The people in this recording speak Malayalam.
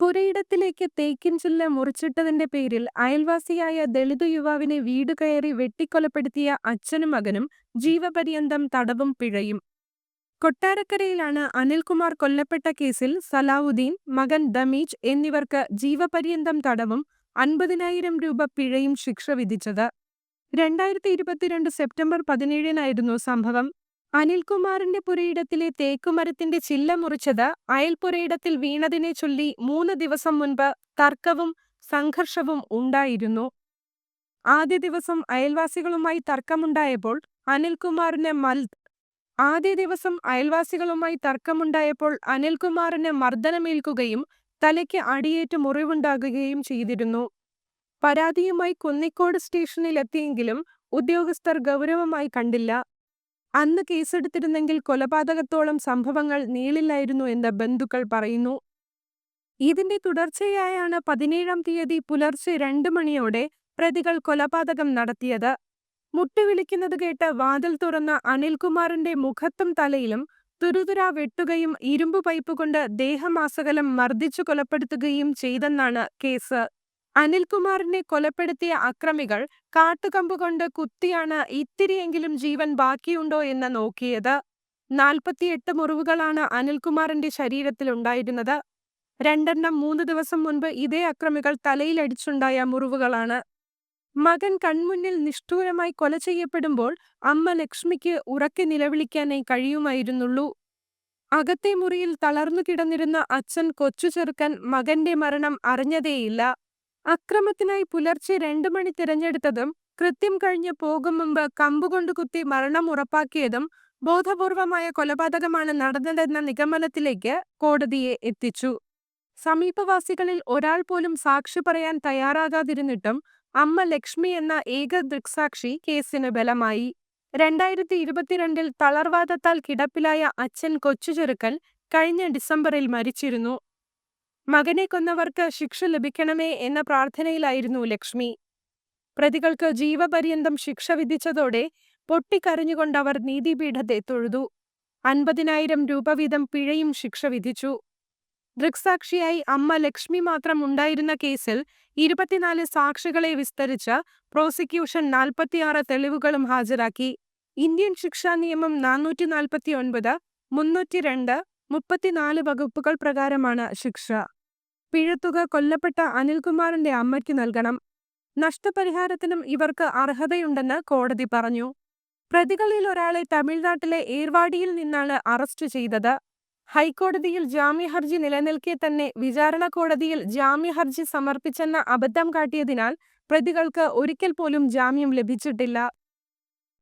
പുരയിടത്തിലേക്ക് തേക്കിൻ ചില്ല മുറിച്ചിട്ടതിന്റെ പേരിൽ അയൽവാസിയായ ദളിത് യുവാവിനെ വീട് കയറി വെട്ടിക്കൊലപ്പെടുത്തിയ അച്ഛനും മകനും ജീവപര്യന്തം തടവും പിഴയും. കൊട്ടാരക്കരയിലാണ് അനിൽകുമാർ കൊല്ലപ്പെട്ട കേസിൽ സലാവുദ്ദീൻ മകൻ ദമീജ് എന്നിവർക്ക് ജീവപര്യന്തം തടവും അൻപതിനായിരം രൂപ പിഴയും ശിക്ഷ വിധിച്ചത്. രണ്ടായിരത്തി ഇരുപത്തിരണ്ട് സെപ്റ്റംബർ പതിനേഴിനായിരുന്നു സംഭവം. അനിൽകുമാറിന്റെ പുരയിടത്തിലെ തേക്കുമരത്തിന്റെ ചില്ല മുറിച്ചത് അയൽപുരയിടത്തിൽ വീണതിനെ ചൊല്ലി മൂന്ന് ദിവസം മുൻപ് തർക്കവും സംഘർഷവും ഉണ്ടായിരുന്നു. ആദ്യ ദിവസം അയൽവാസികളുമായി തർക്കമുണ്ടായപ്പോൾ അനിൽകുമാറിന് മൽ ആദ്യ ദിവസം അയൽവാസികളുമായി തർക്കമുണ്ടായപ്പോൾ അനിൽകുമാറിന് മർദ്ദനമേൽക്കുകയും തലയ്ക്ക് അടിയേറ്റ് മുറിവുണ്ടാകുകയും ചെയ്തിരുന്നു. പരാതിയുമായി കുന്നിക്കോട് സ്റ്റേഷനിലെത്തിയെങ്കിലും ഉദ്യോഗസ്ഥർ ഗൗരവമായി കണ്ടില്ല. അന്ന് കേസെടുത്തിരുന്നെങ്കിൽ കൊലപാതകത്തോളം സംഭവങ്ങൾ നീളില്ലായിരുന്നു എന്ന് ബന്ധുക്കൾ പറയുന്നു. ഇതിന്റെ തുടർച്ചയായാണ് പതിനേഴാം തീയതി പുലർച്ചെ രണ്ട് മണിയോടെ പ്രതികൾ കൊലപാതകം നടത്തിയത്. മുട്ടുവിളിക്കുന്നത് കേട്ട് വാതിൽ തുറന്ന അനിൽകുമാറിന്റെ മുഖത്തും തലയിലും തുരുതുര വെട്ടുകയും ഇരുമ്പ് പൈപ്പ് കൊണ്ട് ദേഹമാസകലം മർദ്ദിച്ചു കൊലപ്പെടുത്തുകയും ചെയ്തെന്നാണ് കേസ്. അനിൽകുമാറിനെ കൊലപ്പെടുത്തിയ അക്രമികൾ കാട്ടുകമ്പ് കൊണ്ട് കുത്തിയാണ് ഇത്തിരിയെങ്കിലും ജീവൻ ബാക്കിയുണ്ടോ എന്ന് നോക്കിയത്. നാൽപ്പത്തിയെട്ട് മുറിവുകളാണ് അനിൽകുമാറിന്റെ ശരീരത്തിൽ ശരീരത്തിലുണ്ടായിരുന്നത് രണ്ടെണ്ണം മൂന്ന് ദിവസം മുൻപ് ഇതേ അക്രമികൾ തലയിലടിച്ചുണ്ടായ മുറിവുകളാണ്. മകൻ കൺമുന്നിൽ നിഷ്ഠൂരമായി കൊല ചെയ്യപ്പെടുമ്പോൾ അമ്മ ലക്ഷ്മിക്ക് ഉറക്കെ നിലവിളിക്കാനേ കഴിയുമായിരുന്നുള്ളൂ. അകത്തെ മുറിയിൽ തളർന്നു കിടന്നിരുന്ന അച്ഛൻ കൊച്ചു ചെറുക്കൻ മകന്റെ മരണം അറിഞ്ഞതേയില്ല. അക്രമത്തിനായി പുലർച്ചെ രണ്ടു മണി തിരഞ്ഞെടുത്തതും കൃത്യം കഴിഞ്ഞ് പോകും മുമ്പ് കമ്പുകൊണ്ട് കുത്തി മരണം ഉറപ്പാക്കിയതും ബോധപൂർവമായ കൊലപാതകമാണ് നടന്നതെന്ന നിഗമനത്തിലേക്ക് കോടതിയെ എത്തിച്ചു. സമീപവാസികളിൽ ഒരാൾ പോലും സാക്ഷി പറയാൻ തയ്യാറാകാതിരുന്നിട്ടും അമ്മ ലക്ഷ്മി എന്ന ഏക ദൃക്സാക്ഷി കേസിന് ബലമായി. രണ്ടായിരത്തി ഇരുപത്തിരണ്ടിൽ തളർവാദത്താൽ കിടപ്പിലായ അച്ഛൻ കൊച്ചുചെറുക്കൻ കഴിഞ്ഞ ഡിസംബറിൽ മരിച്ചിരുന്നു. മകനെ കൊന്നവർക്ക് ശിക്ഷ ലഭിക്കണമേ എന്ന പ്രാർത്ഥനയിലായിരുന്നു ലക്ഷ്മി. പ്രതികൾക്ക് ജീവപര്യന്തം ശിക്ഷ വിധിച്ചതോടെ പൊട്ടിക്കരഞ്ഞുകൊണ്ടവർ നീതിപീഠത്തെ തൊഴുതു. അൻപതിനായിരം രൂപ വീതം പിഴയും ശിക്ഷ വിധിച്ചു. ദൃക്സാക്ഷിയായി അമ്മ ലക്ഷ്മി മാത്രം ഉണ്ടായിരുന്ന കേസിൽ ഇരുപത്തിനാല് സാക്ഷികളെ വിസ്തരിച്ച് പ്രോസിക്യൂഷൻ നാൽപ്പത്തിയാറ് തെളിവുകളും ഹാജരാക്കി. ഇന്ത്യൻ ശിക്ഷാ നിയമം നാനൂറ്റി നാൽപ്പത്തി ഒൻപത് മുന്നൂറ്റി രണ്ട് മുപ്പത്തിനാല് വകുപ്പുകൾ പ്രകാരമാണ് ശിക്ഷ. പിഴത്തുക കൊല്ലപ്പെട്ട അനിൽകുമാറിന്റെ അമ്മയ്ക്ക് നൽകണം. നഷ്ടപരിഹാരത്തിനും ഇവർക്ക് അർഹതയുണ്ടെന്ന് കോടതി പറഞ്ഞു. പ്രതികളിൽ ഒരാളെ തമിഴ്നാട്ടിലെ ഏർവാടിയിൽ നിന്നാണ് അറസ്റ്റ് ചെയ്തത്. ഹൈക്കോടതിയിൽ ജാമ്യഹർജി നിലനിൽക്കെ തന്നെ വിചാരണ കോടതിയിൽ ജാമ്യഹർജി സമർപ്പിച്ചെന്ന അബദ്ധം കാട്ടിയതിനാൽ പ്രതികൾക്ക് ഒരിക്കൽ പോലും ജാമ്യം ലഭിച്ചിട്ടില്ല.